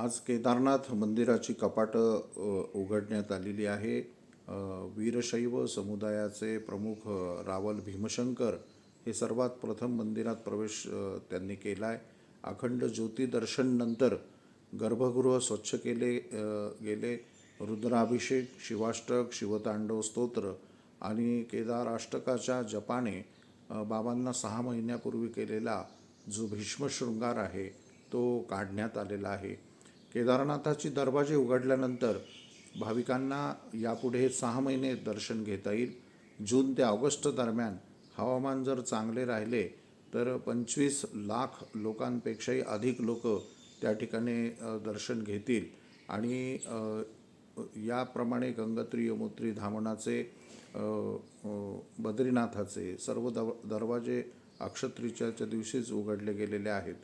आज केदारनाथ मंदिराची कपाटं उघडण्यात आलेली आहे. वीरशैव समुदायाचे प्रमुख रावल भीमशंकर हे सर्वात प्रथम मंदिरात प्रवेश त्यांनी केला आहे अखंड ज्योतिदर्शननंतर गर्भगृह स्वच्छ केले गेले. रुद्राभिषेक शिवाष्टक शिवतांडव स्तोत्र आणि केदार अष्टकाच्या जपाने बाबांना सहा महिन्यापूर्वी केलेला जो भीष्मशृंगार आहे तो काढण्यात आलेला आहे. केदारनाथाची दरवाजे उघडल्यानंतर भाविकांना यापुढे सहा महिने दर्शन घेता येईल. जून ते ऑगस्ट दरम्यान हवामान जर चांगले राहिले तर पंचवीस लाख लोकांपेक्षाही अधिक लोक त्या ठिकाणी दर्शन घेतील. आणि याप्रमाणे गंगोत्री यमुत्री धामणाचे बद्रीनाथाचे सर्व दव दरवाजे अक्षत्रिच्याच्या दिवशीच उघडले गेलेले आहेत.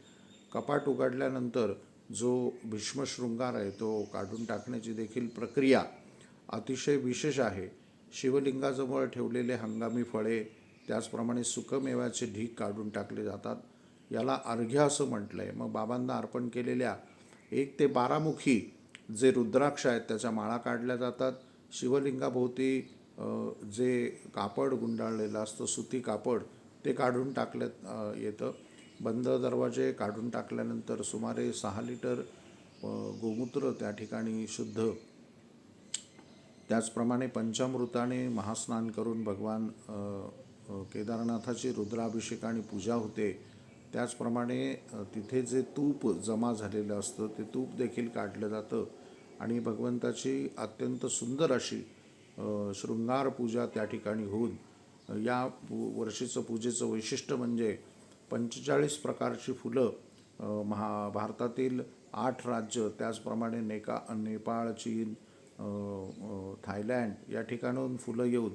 कपाट उघडल्यानंतर जो भीष्मशृंगार आहे तो काढून टाकण्याची देखील प्रक्रिया अतिशय विशेष आहे. शिवलिंगाजवळ ठेवलेले हंगामी फळे त्याचप्रमाणे सुकमेव्याचे ढीक काढून टाकले जातात. याला अर्घ्य असं म्हटलं आहे मग बाबांना अर्पण केलेल्या एक ते बारामुखी जे रुद्राक्ष आहेत त्याच्या माळा काढल्या जातात. शिवलिंगाभोवती जे कापड गुंडाळलेलं असतं सुती कापड ते काढून टाकलं येतं. बंद दरवाजे काढून टाकल्यानंतर सुमारे सहा लिटर गोमूत्र त्या ठिकाणी शुद्ध. त्याचप्रमाणे पंचामृताने महास्नान करून भगवान केदारनाथाची रुद्राभिषेक आणि पूजा होते. त्याचप्रमाणे तिथे जे तूप जमा झालेलं असतं ते तूप देखील काढलं जातं. आणि भगवंताची अत्यंत सुंदर अशी शृंगार पूजा त्या ठिकाणी होऊन या वर्षीचं पूजेचं वैशिष्ट्य म्हणजे पंचेचाळीस प्रकारची फुलं महा भारतातील आठ राज्य त्याचप्रमाणे नेका नेपाळ चीन थायलँड या ठिकाणाहून फुलं येऊन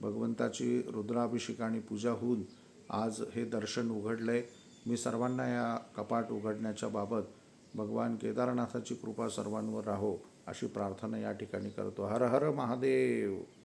भगवंताची रुद्राभिषेक आणि पूजा होऊन आज हे दर्शन उघडलं आहे मी सर्वांना या कपाट उघडण्याच्या बाबत भगवान केदारनाथाची कृपा सर्वांवर राहो अशी प्रार्थना या ठिकाणी करतो. हर हर महादेव!